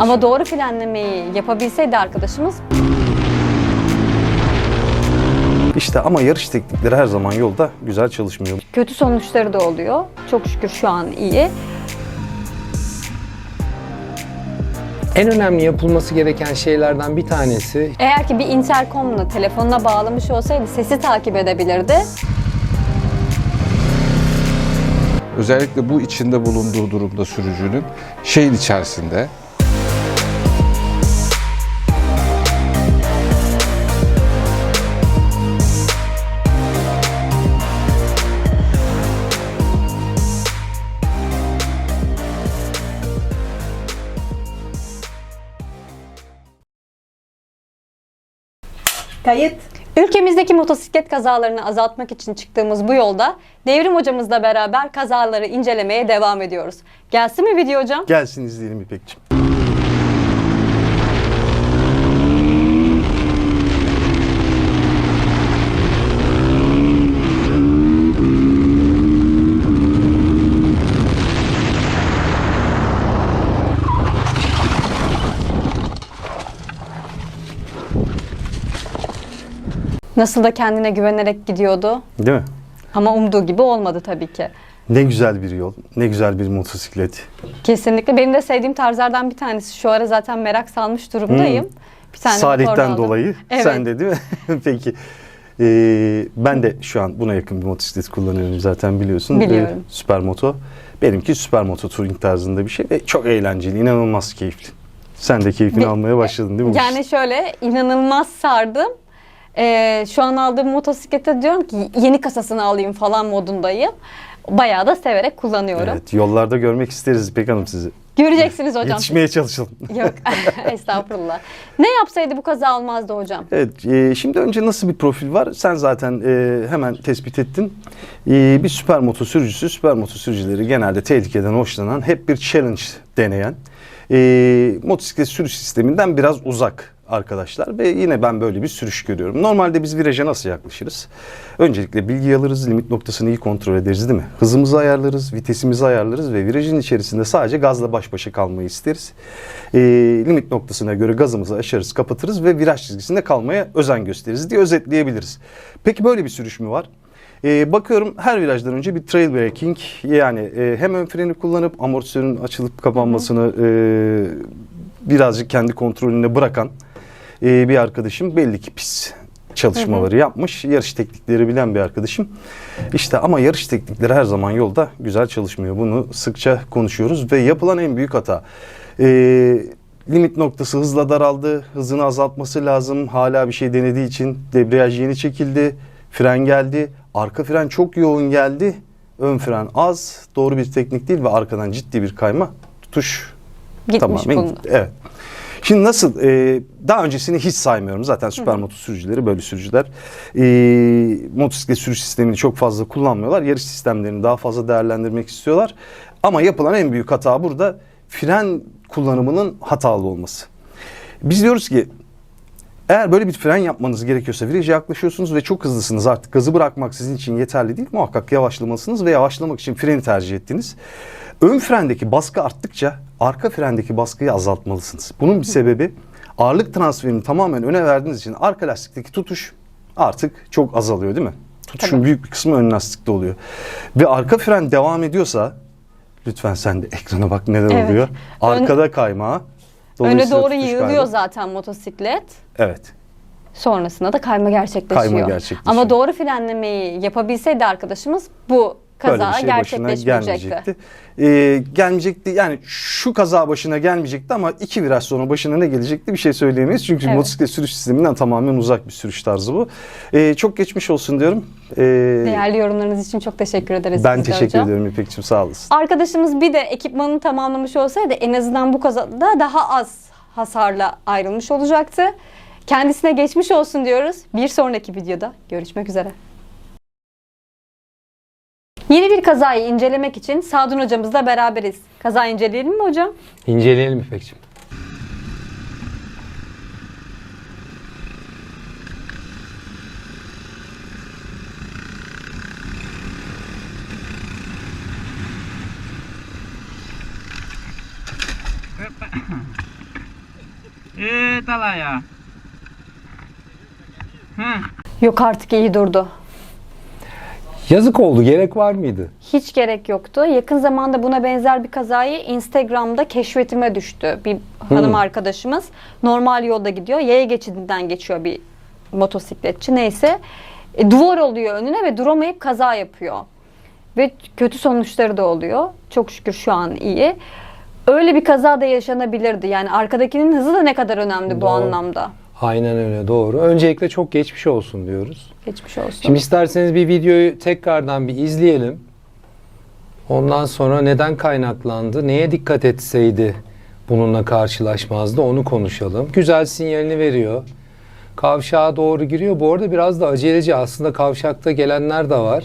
Ama doğru frenlemeyi yapabilseydi arkadaşımız İşte ama yarış teknikleri her zaman yolda güzel çalışmıyor. kötü sonuçları da oluyor. Çok şükür şu an iyi. En önemli yapılması gereken şeylerden bir tanesi Eğer ki bir intercom'la telefonuna bağlamış olsaydı sesi takip edebilirdi. Özellikle bu içinde bulunduğu durumda sürücünün şeyin içerisinde Kayıt. Ülkemizdeki motosiklet kazalarını azaltmak için çıktığımız bu yolda Devrim hocamızla beraber kazaları incelemeye devam ediyoruz. Gelsin mi video hocam? Gelsin izleyelim İpek'ciğim. Nasıl da kendine güvenerek gidiyordu. Değil mi? Ama umduğu gibi olmadı tabii ki. Ne güzel bir yol, ne güzel bir motosiklet. Kesinlikle. Benim de sevdiğim tarzlardan bir tanesi. Şu ara zaten merak salmış durumdayım. Bir tane Hmm. Salih'ten dolayı Evet. sen de değil mi? Peki. Ee, ben de şu an buna yakın bir motosiklet kullanıyorum zaten biliyorsun. Biliyorum. Ee, Süpermoto. Benimki Süpermoto Touring tarzında bir şey ve çok eğlenceli, inanılmaz keyifli. Sen de keyfini Bir- almaya başladın değil mi? Yani şöyle inanılmaz sardım. Ee, şu an aldığım motosiklete diyorum ki yeni kasasını alayım falan modundayım. Bayağı da severek kullanıyorum. Evet, yollarda görmek isteriz İpek Hanım sizi. Göreceksiniz hocam. Yetişmeye çalışalım. Yok estağfurullah. Ne yapsaydı bu kaza olmazdı hocam? Evet, e, şimdi önce nasıl bir profil var? Sen zaten e, hemen tespit ettin. E, bir süpermoto sürücüsü, süpermoto sürücüleri genelde tehlikeden hoşlanan, hep bir challenge deneyen, e, motosiklet sürüş sisteminden biraz uzak arkadaşlar ve yine ben böyle bir sürüş görüyorum. Normalde biz viraja nasıl yaklaşırız? Öncelikle bilgi alırız, limit noktasını iyi kontrol ederiz değil mi? Hızımızı ayarlarız, vitesimizi ayarlarız ve virajın içerisinde sadece gazla baş başa kalmayı isteriz. E, limit noktasına göre gazımızı açarız, kapatırız ve viraj çizgisinde kalmaya özen gösteririz diye özetleyebiliriz. Peki böyle bir sürüş mü var? E, bakıyorum her virajdan önce bir trail braking yani e, hem ön freni kullanıp amortisörün açılıp kapanmasını e, birazcık kendi kontrolünde bırakan e, bir arkadaşım belli ki pis çalışmaları yapmış. Yarış teknikleri bilen bir arkadaşım. İşte ama yarış teknikleri her zaman yolda güzel çalışmıyor. Bunu sıkça konuşuyoruz ve yapılan en büyük hata. E, limit noktası hızla daraldı. Hızını azaltması lazım. Hala bir şey denediği için debriyaj yeni çekildi. Fren geldi. Arka fren çok yoğun geldi. Ön fren az. Doğru bir teknik değil ve arkadan ciddi bir kayma tutuş Gitmiş Tamamen gitti. Evet. Şimdi nasıl? e, daha öncesini hiç saymıyorum. Zaten süper moto sürücüleri böyle sürücüler. E, motosiklet sürüş sistemini çok fazla kullanmıyorlar. Yarış sistemlerini daha fazla değerlendirmek istiyorlar. Ama yapılan en büyük hata burada fren kullanımının hatalı olması. Biz diyoruz ki eğer böyle bir fren yapmanız gerekiyorsa viraja yaklaşıyorsunuz ve çok hızlısınız artık gazı bırakmak sizin için yeterli değil. Muhakkak yavaşlamalısınız ve yavaşlamak için freni tercih ettiniz. Ön frendeki baskı arttıkça arka frendeki baskıyı azaltmalısınız. Bunun bir sebebi ağırlık transferini tamamen öne verdiğiniz için arka lastikteki tutuş artık çok azalıyor değil mi? Tutuşun Tabii. büyük bir kısmı ön lastikte oluyor. Ve arka fren devam ediyorsa lütfen sen de ekrana bak neler Evet. oluyor. Ön- Arkada kayma. Öne doğru yığılıyor kaybı. zaten motosiklet. Evet. Sonrasında da kayma gerçekleşiyor. Kayma gerçekleşiyor. Ama doğru frenlemeyi yapabilseydi arkadaşımız bu kaza Böyle bir şey başına gelmeyecekti. Ee, gelmeyecekti yani şu kaza başına gelmeyecekti ama iki viraj sonra başına ne gelecekti bir şey söyleyemeyiz. Çünkü Evet. motosiklet sürüş sisteminden tamamen uzak bir sürüş tarzı bu. Ee, çok geçmiş olsun diyorum. Ee, Değerli yorumlarınız için çok teşekkür ederiz. ben teşekkür hocam. ederim İpek'ciğim sağ olasın. Arkadaşımız bir de ekipmanını tamamlamış olsaydı en azından bu kazada daha az hasarla ayrılmış olacaktı. Kendisine geçmiş olsun diyoruz. Bir sonraki videoda görüşmek üzere. Yeni bir kazayı incelemek için Sadun hocamızla beraberiz. Kaza inceleyelim mi hocam? inceleyelim İpek'ciğim. Eita lá, ya. Hı. Yok artık iyi durdu. Yazık oldu. Gerek var mıydı? Hiç gerek yoktu. Yakın zamanda buna benzer bir kazayı Instagram'da keşfetime düştü. Bir hanım arkadaşımız normal yolda gidiyor. Yaya geçidinden geçiyor bir motosikletçi neyse. E, duvar oluyor önüne ve duramayıp kaza yapıyor. Ve kötü sonuçları da oluyor. Çok şükür şu an iyi. Öyle bir kaza da yaşanabilirdi. Yani arkadakinin hızı da ne kadar önemli bu Doğru. anlamda. Aynen öyle doğru. Öncelikle çok geçmiş olsun diyoruz. Geçmiş olsun. Şimdi isterseniz bir videoyu tekrardan bir izleyelim. Ondan sonra neden kaynaklandı, neye dikkat etseydi bununla karşılaşmazdı onu konuşalım. Güzel sinyalini veriyor. Kavşağa doğru giriyor. Bu arada biraz da aceleci. Aslında kavşakta gelenler de var.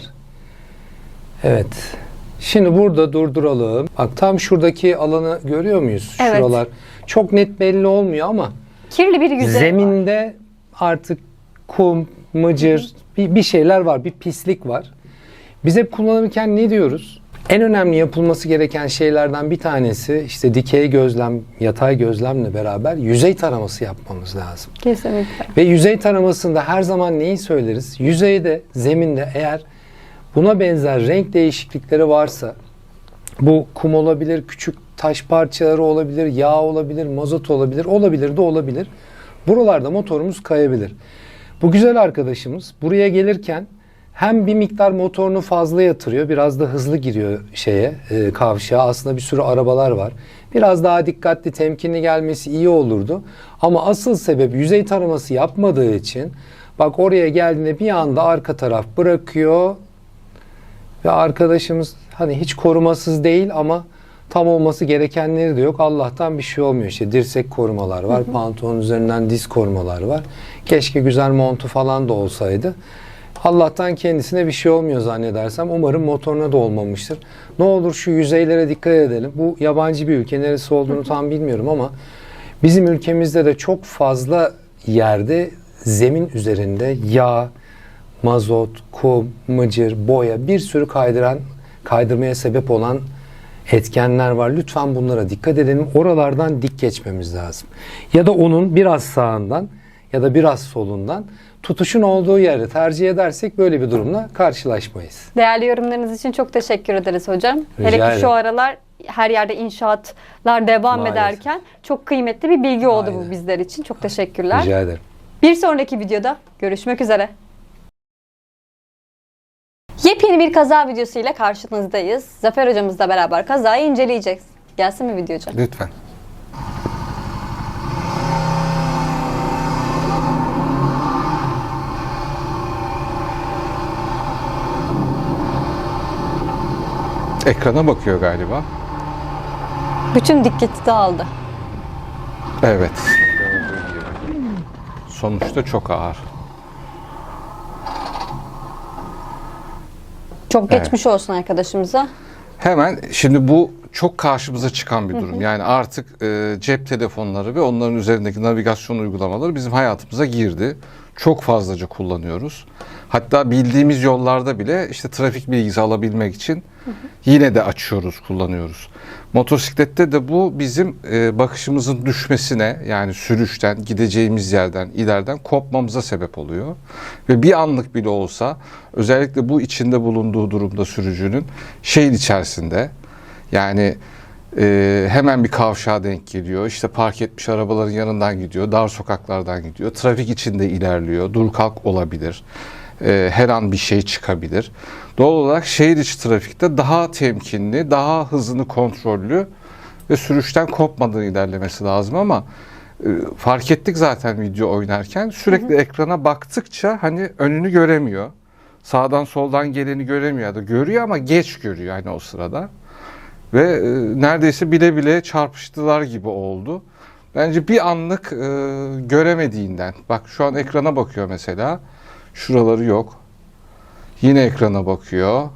Evet. Şimdi burada durduralım. Bak tam şuradaki alanı görüyor muyuz? Evet. Şuralar. Çok net belli olmuyor ama Kirli bir yüzey var. Zeminde artık kum, mıcır bir, bir şeyler var, bir pislik var. Biz hep kullanırken ne diyoruz? En önemli yapılması gereken şeylerden bir tanesi işte dikey gözlem, yatay gözlemle beraber yüzey taraması yapmamız lazım. Kesinlikle. Ve yüzey taramasında her zaman neyi söyleriz? Yüzeyde, zeminde eğer buna benzer renk değişiklikleri varsa bu kum olabilir, küçük taş parçaları olabilir, yağ olabilir, mazot olabilir, olabilir de olabilir. Buralarda motorumuz kayabilir. Bu güzel arkadaşımız buraya gelirken hem bir miktar motorunu fazla yatırıyor, biraz da hızlı giriyor şeye, e, kavşağa. Aslında bir sürü arabalar var. Biraz daha dikkatli, temkinli gelmesi iyi olurdu. Ama asıl sebep yüzey taraması yapmadığı için bak oraya geldiğinde bir anda arka taraf bırakıyor ve arkadaşımız hani hiç korumasız değil ama tam olması gerekenleri de yok. Allah'tan bir şey olmuyor. İşte dirsek korumalar var. Pantolon üzerinden diz korumalar var. Keşke güzel montu falan da olsaydı. Allah'tan kendisine bir şey olmuyor zannedersem. Umarım motoruna da olmamıştır. Ne olur şu yüzeylere dikkat edelim. Bu yabancı bir ülke. Neresi olduğunu tam bilmiyorum ama bizim ülkemizde de çok fazla yerde zemin üzerinde yağ, mazot, kum, mıcır, boya bir sürü kaydıran, kaydırmaya sebep olan etkenler var. Lütfen bunlara dikkat edelim. Oralardan dik geçmemiz lazım. Ya da onun biraz sağından ya da biraz solundan tutuşun olduğu yeri tercih edersek böyle bir durumla karşılaşmayız. Değerli yorumlarınız için çok teşekkür ederiz hocam. Rica Hele ki şu aralar her yerde inşaatlar devam Maalesef. ederken çok kıymetli bir bilgi oldu Aynen. bu bizler için. Çok teşekkürler. Rica ederim. Bir sonraki videoda görüşmek üzere. Yepyeni bir kaza videosu ile karşınızdayız. Zafer hocamızla beraber kazayı inceleyeceğiz. Gelsin mi video hocam? Lütfen. Ekrana bakıyor galiba. Bütün dikkati dağıldı. Evet. Sonuçta çok ağır. Çok geçmiş olsun arkadaşımıza. Hemen şimdi bu çok karşımıza çıkan bir durum. Yani artık e, cep telefonları ve onların üzerindeki navigasyon uygulamaları bizim hayatımıza girdi. Çok fazlaca kullanıyoruz. Hatta bildiğimiz yollarda bile işte trafik bilgisi alabilmek için yine de açıyoruz, kullanıyoruz. Motosiklette de bu bizim e, bakışımızın düşmesine yani sürüşten, gideceğimiz yerden, ileriden kopmamıza sebep oluyor. Ve bir anlık bile olsa özellikle bu içinde bulunduğu durumda sürücünün şeyin içerisinde yani e, hemen bir kavşağa denk geliyor. İşte park etmiş arabaların yanından gidiyor. Dar sokaklardan gidiyor. Trafik içinde ilerliyor. Dur kalk olabilir. E, her an bir şey çıkabilir. Doğal olarak şehir içi trafikte daha temkinli, daha hızını kontrollü ve sürüşten kopmadan ilerlemesi lazım ama e, fark ettik zaten video oynarken sürekli ekrana baktıkça hani önünü göremiyor. Sağdan soldan geleni göremiyor ya da görüyor ama geç görüyor hani o sırada. Ve e, neredeyse bile bile çarpıştılar gibi oldu. Bence bir anlık e, göremediğinden. Bak şu an ekrana bakıyor mesela. Şuraları yok. Yine ekrana bakıyor.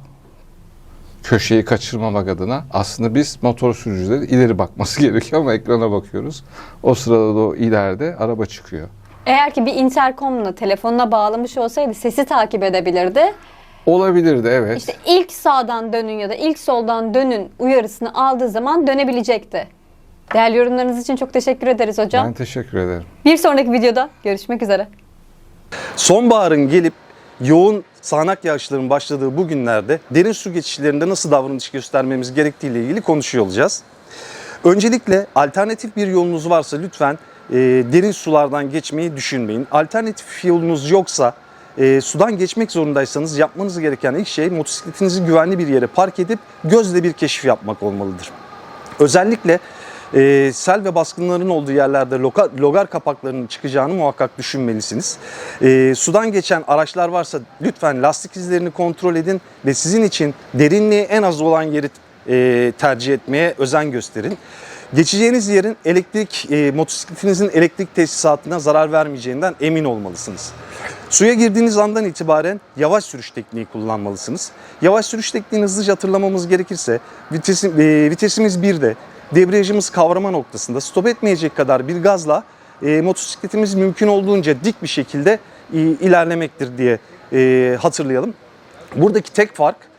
Köşeyi kaçırmamak adına. Aslında biz motor sürücüleri ileri bakması gerekiyor ama ekrana bakıyoruz. O sırada da o ileride araba çıkıyor. Eğer ki bir interkomla telefonuna bağlamış olsaydı sesi takip edebilirdi. Olabilirdi evet. İşte ilk sağdan dönün ya da ilk soldan dönün uyarısını aldığı zaman dönebilecekti. Değerli yorumlarınız için çok teşekkür ederiz hocam. Ben teşekkür ederim. Bir sonraki videoda görüşmek üzere. Sonbaharın gelip yoğun sağanak yağışların başladığı bu günlerde derin su geçişlerinde nasıl davranış göstermemiz gerektiği ile ilgili konuşuyor olacağız. Öncelikle alternatif bir yolunuz varsa lütfen e, derin sulardan geçmeyi düşünmeyin. Alternatif yolunuz yoksa e, sudan geçmek zorundaysanız yapmanız gereken ilk şey motosikletinizi güvenli bir yere park edip gözle bir keşif yapmak olmalıdır. Özellikle e, sel ve baskınların olduğu yerlerde loka, logar kapaklarının çıkacağını muhakkak düşünmelisiniz. E, sudan geçen araçlar varsa lütfen lastik izlerini kontrol edin ve sizin için derinliği en az olan yeri e, tercih etmeye özen gösterin. Geçeceğiniz yerin elektrik e, motosikletinizin elektrik tesisatına zarar vermeyeceğinden emin olmalısınız. Suya girdiğiniz andan itibaren yavaş sürüş tekniği kullanmalısınız. Yavaş sürüş tekniğini hızlıca hatırlamamız gerekirse vitesim, e, vitesimiz 1'de, debriyajımız kavrama noktasında stop etmeyecek kadar bir gazla e, motosikletimiz mümkün olduğunca dik bir şekilde e, ilerlemektir diye e, hatırlayalım. Buradaki tek fark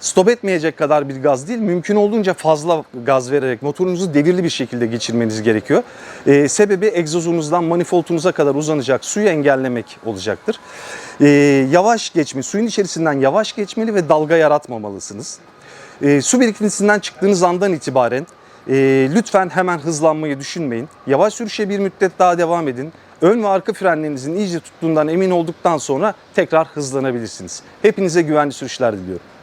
stop etmeyecek kadar bir gaz değil, mümkün olduğunca fazla gaz vererek motorunuzu devirli bir şekilde geçirmeniz gerekiyor. Ee, sebebi egzozunuzdan manifoldunuza kadar uzanacak suyu engellemek olacaktır. Ee, yavaş geçme, suyun içerisinden yavaş geçmeli ve dalga yaratmamalısınız. Ee, su birikintisinden çıktığınız andan itibaren e, lütfen hemen hızlanmayı düşünmeyin. Yavaş sürüşe bir müddet daha devam edin. Ön ve arka frenlerinizin iyice tuttuğundan emin olduktan sonra tekrar hızlanabilirsiniz. Hepinize güvenli sürüşler diliyorum.